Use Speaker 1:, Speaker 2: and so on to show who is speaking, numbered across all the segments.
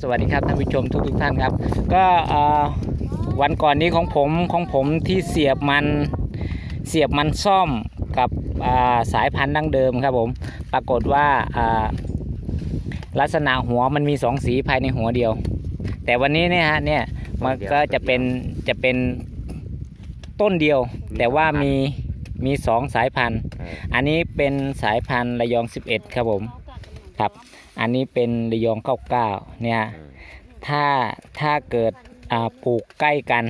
Speaker 1: สวัสดีครับท่านผู้ชมทุกทุกท่านครับ ก็วันก่อนนี้ของผมของผมที่เสียบมันเสียบมันซ่อมกับาสายพันธุ์ดั้งเดิมครับผมปรากฏว่าอ่าลักษณะหัวมันมีสองสีภายในหัวเดียว แต่วันนี้เนี่ยฮะเนี่ยมันก็จะเป็นจะเป็นต้นเดียว แต่ว่ามีมีสองสายพันธุ์ อันนี้เป็นสายพันธุ์ระยอง 11 ครับผมครับ อันนี้เป็นระยอง99เนี่ย ถ้าถ้าเกิดอ่าปลูกใกล้กัน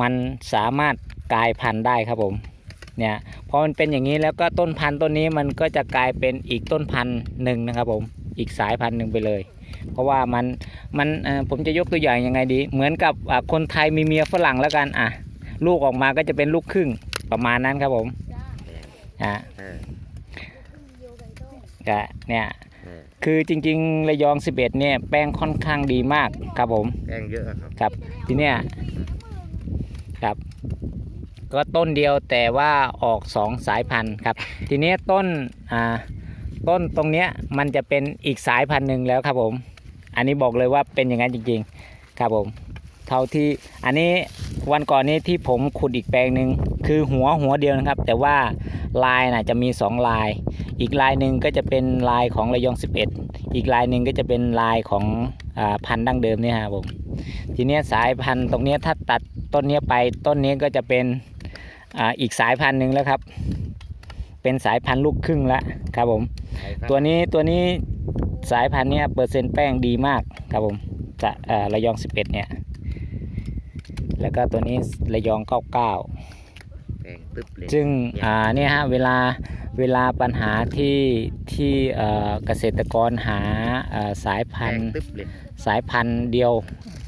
Speaker 1: มันสามารถกลายพันธุ์ได้ครับผม เนี่ย พอมันเป็นอย่างนี้แล้วก็ต้นพันธุ์ต้นนี้มันก็จะกลายเป็นอีกต้นพันธุ์หนึ่งนะครับผม อีกสายพันธุ์หนึ่งไปเลย เพราะว่ามันมันเอ่อผมจะยกตัวอย่างยังไงดี เหมือนกับอ่าคนไทยมีเมียฝรั่งแล้วกัน อะ ลูกออกมาก็จะเป็นลูกครึ่งประมาณนั้นครับผม อะ
Speaker 2: เออ
Speaker 1: ก็เนี่ย
Speaker 2: เออ
Speaker 1: คือจริงๆระยอง 11 เนี่ยแป้งค่อนข้างดีมากครับผม
Speaker 2: แป้งเยอะครับ
Speaker 1: ครับ ทีเนี้ยครับ ก็ต้นเดียวแต่ว่าออกสองสายพันธุ์ครับ ทีเนี้ยต้นอ่าต้นตรงเนี้ยมันจะเป็นอีกสายพันธุ์หนึ่งแล้วครับผม อันนี้บอกเลยว่าเป็นอย่างนั้นจริง ๆ ครับผม เท่าที่อันนี้วันก่อนนี้ที่ผมขุดอีกแปลงหนึ่งคือหัวหัวเดียวนะครับ แต่ว่าลายน่ะจะมีสองลาย อีกลายหนึ่งก็จะเป็นลายของระยอง 11 อีกลายหนึ่งก็จะเป็นลายของอพันธุ์ดั้งเดิมนี่ยครับผมทีนี้สายพันธุ์ตรงนี้ถ้าตัดต้นนี้ไปต้นนี้ก็จะเป็นออีกสายพันธุ์หนึ่งแล้วครับ เป็นสายพันธุ์ลูกครึ่งแล้วครับผม ตัวนี้ตัวนี้สายพันธุ์เนี้ยเปอร์เซ็นต์แป้งดีมากครับผมจะระยอง 11 เนี่ย แล้วก็ตัวนี้ระยอง99
Speaker 2: แป้งตึ๊บเลย
Speaker 1: ซึ่งอ่าเนี่ยฮะเวลาเวลาปัญหาที่ที่เอ่อเกษตรกรหาเอ่อสายพั
Speaker 2: แป้
Speaker 1: น
Speaker 2: ง
Speaker 1: ธุ์
Speaker 2: ตึ๊บเลย
Speaker 1: สายพันธุ์เดียว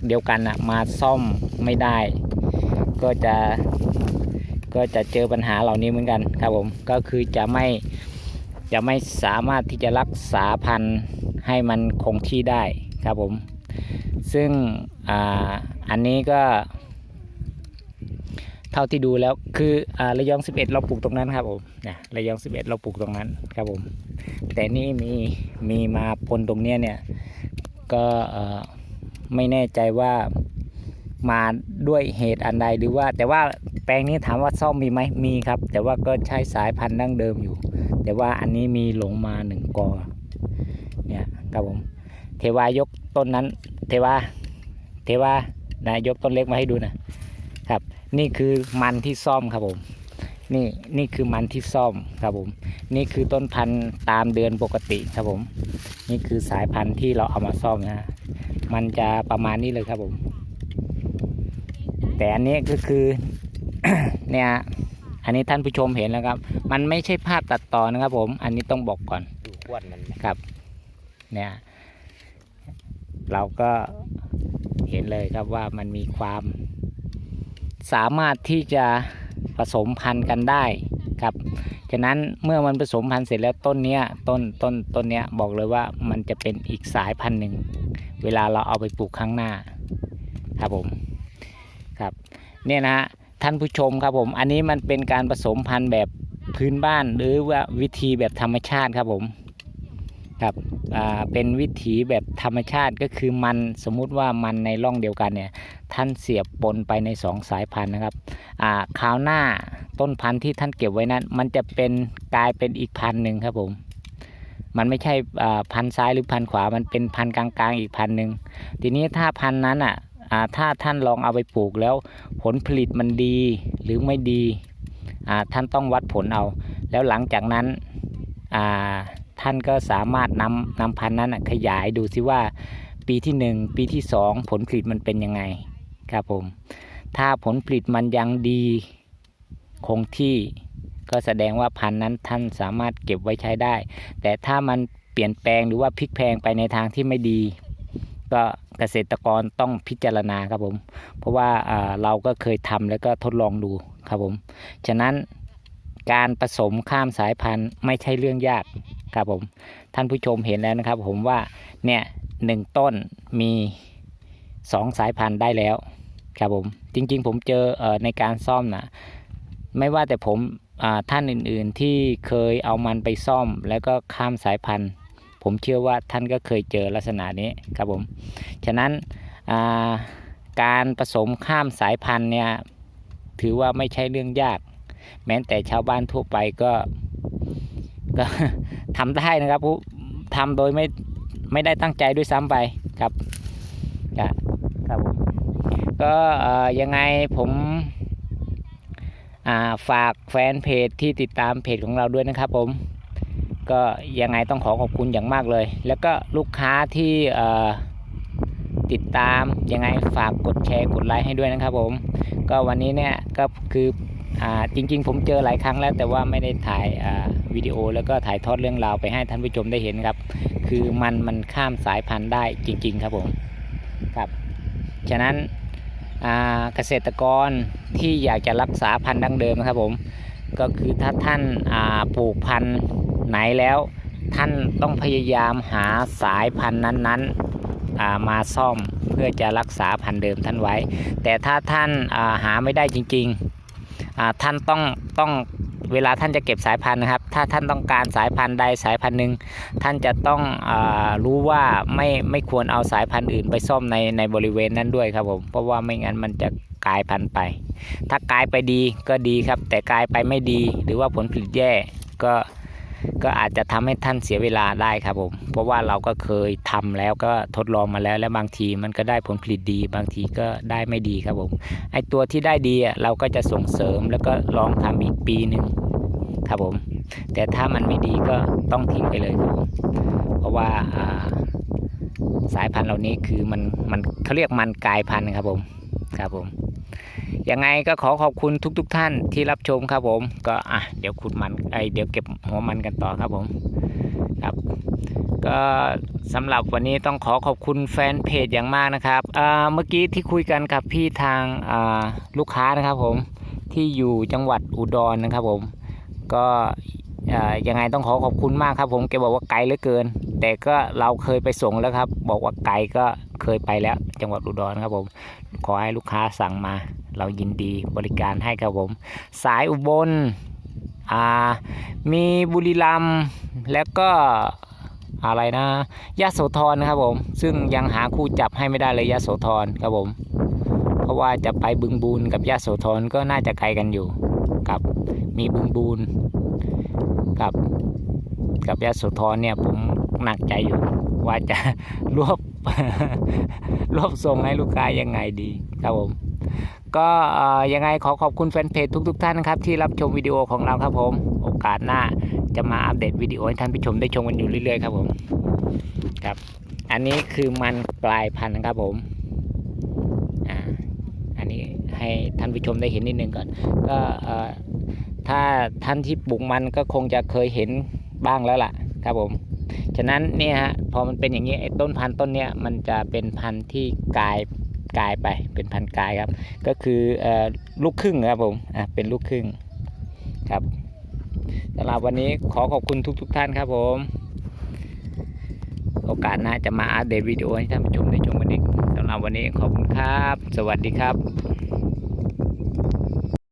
Speaker 1: เดียวกันอะมาซ่อมไม่ได้ ก็จะก็จะเจอปัญหาเหล่านี้เหมือนกันครับผมก็คือจะไม่จะไม่สามารถที่จะรักษาพันธุ์ให้มันคงที่ได้ครับผม ซึ่งอ่าอันนี้ก็ เท่าที่ดูแล้วคืออ่าระยอง 11 เราปลูกตรงนั้นครับผมนะระยอง 11 เราปลูกตรงนั้นครับผม แต่นี่มีมีมาปนตรงเนี้ยเนี่ยก็ไม่แน่ใจว่ามาด้วยเหตุอันใดหรือว่า แต่ว่าแปลงนี้ถามว่าซ่อมมีไหมมีครับ แต่ว่าก็ใช้สายพันธุ์ดั้งเดิมอยู่ แต่ว่าอันนี้มีหลงมาหนึ่งกอเนี่ยครับผมเทวายกต้นนั้น เทวาเทวานะยกต้นเล็กมาให้ดูนะครับ นี่คือมันที่ซ่อมครับผม นี่นี่คือมันที่ซ่อมครับผม นี่คือต้นพันธุ์ตามเดือนปกติครับผม นี่คือสายพันธุ์ที่เราเอามาซ่อมนะฮะมันจะประมาณนี้เลยครับผม แต่อันนี้ก็คือเนี่ยอันนี้ท่านผู้ชมเห็นแล้วครับ มันไม่ใช่ภาพตัดต่อนะครับผม อันนี้ต้องบอกก่อน
Speaker 2: ดูขวดมัน
Speaker 1: ครับ เนี่ย เราก็เห็นเลยครับว่ามันมีความ สามารถที่จะผสมพันธุ์กันได้ครับฉะนั้นเมื่อมันผสมพันธุ์เสร็จแล้วต้นเนี้ยต้นต้นต้นเนี้ยบอกเลยว่ามันจะเป็นอีกสายพันธุ์หนึ่งเวลาเราเอาไปปลูกข้างหน้าครับผมครับเนี่ยนะฮะท่านผู้ชมครับผมอันนี้มันเป็นการผสมพันธุ์แบบพื้นบ้านหรือว่าวิธีแบบธรรมชาติครับผม ครับเป็นวิถีแบบธรรมชาติก็คือมันสมมุติว่ามันในร่องเดียวกันเนี่ยท่านเสียบปนไปในสองสายพันธุ์นะครับอ่าคราวหน้าต้นพันธุ์ที่ท่านเก็บไว้นั้น มันจะเป็นกลายเป็นอีกพันธุ์หนึ่งครับผมมันไม่ใช่พันธุ์ซ้ายหรือพันธุ์ขวา มันเป็นพันธุ์กลางๆอีกพันธุ์หนึ่งทีนี้ถ้าพันธุ์นั้นอะถ้าท่านลองเอาไปปลูกแล้วผลผลิตมันดีหรือไม่ดีท่านต้องวัดผลเอา แล้วหลังจากนั้นอ่า ท่านก็สามารถนำนำพันธุ์นั้นขยายดูซิว่าปีที่หนึ่งปีที่สองผลผลิตมันเป็นยังไงครับผม ถ้าผลผลิตมันยังดีคงที่ก็แสดงว่าพันธุ์นั้นท่านสามารถเก็บไว้ใช้ได้ แต่ถ้ามันเปลี่ยนแปลงหรือว่าพลิกแพลงไปในทางที่ไม่ดี ก็เกษตรกรต้องพิจารณาครับผม เพราะว่าอ่าเราก็เคยทำแล้วก็ทดลองดูครับผม ฉะนั้นการผสมข้ามสายพันธุ์ไม่ใช่เรื่องยาก ครับผมท่านผู้ชมเห็นแล้วนะครับ ผมว่าเนี่ยหนึ่งต้นมีสองสายพันธุ์ได้แล้วครับผมจริง ๆ ผมเจอเอในการซ่อมนะไม่ว่าแต่ผมท่านอื่นๆที่เคยเอามันไปซ่อม แล้วก็ข้ามสายพันธุ์ ผมเชื่อว่าท่านก็เคยเจอลักษณะนี้ครับผมฉะนั้นาการผสมข้ามสายพันธุ์เนี่ยถือว่าไม่ใช่เรื่องยาก แม้แต่ชาวบ้านทั่วไปก็ ก็ทำได้นะครับผู้ทำโดยไม่ไม่ได้ตั้งใจด้วยซ้ำไปครับก็ครับผมก็ยังไงผมาฝากแฟนเพจที่ติดตามเพจของเราด้วยนะครับผมก็ยังไงต้องขอขอบคุณอย่างมากเลย แล้วก็ลูกค้าที่ติดตามยังไงฝากกดแชร์กดไลค์ให้ด้วยนะครับผมก็วันนี้เนี่ยก็คืออจริงๆ ผมเจอหลายครั้งแล้วแต่ว่าไม่ได้ถ่ายา วิดีโอ แล้วก็ถ่ายทอดเรื่องราวไปให้ท่านผู้ชมได้เห็นครับ คือมันมันข้ามสายพันธุ์ได้จริง ๆ ครับผมครับ ฉะนั้นเกษตรกรที่อยากจะรักษาพันธุ์ดั้งเดิมนะครับผมก็คือถ้าท่านาปลูกพันธุ์ไหนแล้ว ท่านต้องพยายามหาสายพันธุ์นั้นๆามาซ่อมเพื่อจะรักษาพันธุ์เดิมท่านไว้ แต่ถ้าท่านาหาไม่ได้จริงๆท่านต้องต้อง เวลาท่านจะเก็บสายพันธุ์นะครับ ถ้าท่านต้องการสายพันธุ์ใดสายพันธุ์หนึ่งท่านจะต้องอรู้ว่าไม่ไม่ควรเอาสายพันธุ์อื่นไปซ่อมในในบริเวณนั้นด้วยครับผมเพราะว่าไม่งั้นมันจะกลายพันธุ์ไป ถ้ากลายไปดีก็ดีครับ แต่กลายไปไม่ดีหรือว่าผลผลิตแย่ก็ ก็อาจจะทำให้ท่านเสียเวลาได้ครับผม เพราะว่าเราก็เคยทำแล้วก็ทดลองมาแล้ว และบางทีมันก็ได้ผลผลิตดี บางทีก็ได้ไม่ดีครับผม ไอตัวที่ได้ดีอะเราก็จะส่งเสริมแล้วก็ลองทำอีกปีหนึ่งครับผม แต่ถ้ามันไม่ดีก็ต้องทิ้งไปเลยครับผม เพราะว่าอ่าสายพันธุ์เหล่านี้คือมันมันเขาเรียกมันกลายพันธุ์ครับผม ครับผม ยังไงก็ขอขอบคุณทุกๆทท่านที่รับชมครับผม ก็อะเดี๋ยวขุดมันไอเดี๋ยวเก็บหัวมันกันต่อครับผมครับก็สำหรับวันนี้ต้องขอขอบคุณแฟนเพจอย่างมากนะครับอ่าเมื่อกี้ที่คุยกันกับพี่ทางอ่าลูกค้านะครับผมที่อยู่จังหวัดอุดรนะครับผมก็อ่ายังไงต้องขอขอบคุณมากครับผมแกบอกว่าไกลเหลือเกิน แต่ก็เราเคยไปส่งแล้วครับ บอกว่าไกลก็ เคยไปแล้ว จังหวัดอุดรครับผม ขอให้ลูกค้าสั่งมา เรายินดีบริการให้ครับผม สายอุบลอ่ามีบุรีรัมย์แล้วก็อะไรนะยะโสธรนะครับผม ซึ่งยังหาคู่จับให้ไม่ได้เลยยะโสธรครับผม เพราะว่าจะไปบึงบูนกับยะโสธรก็น่าจะไกลกันอยู่ กับมีบึงบูนกับกับยะโสธรเนี่ยผมหนักใจอยู่ ว่าจะรวบ รวบส่งให้ลูกค้ายังไงดีครับผมก็ยังไงขอขอบคุณแฟนเพจทุกๆท่านนะครับ ที่รับชมวิดีโอของเราครับผม โอกาสหน้าจะมาอัปเดตวิดีโอให้ท่านผู้ชมได้ชมกันอยู่เรื่อยๆครับผมครับ อันนี้คือมันกลายพันธุ์นะครับผมอ่าอันนี้ให้ท่านผู้ชมได้เห็นนิดนึงก่อน ก็ถ้าท่านที่ปลูกมันก็คงจะเคยเห็นบ้างแล้วล่ะ ครับผม ฉะนั้นเนี่ยฮะพอมันเป็นอย่างนี้ไอ้ต้นพันธุ์ต้นเนี้ยมันจะเป็นพันธุ์ที่กลายกลายไปเป็นพันธุ์กลายครับ ก็คือลูกครึ่งครับผมอะเป็นลูกครึ่งครับสำหรับวันนี้ขอขอบคุณทุกๆท่านครับผม โอกาสหน้าจะมาอัปเดตวิดีโอให้ท่านผู้ชมได้ชมกันอีกสำหรับวันนี้ขอบคุณครับ สวัสดีครับ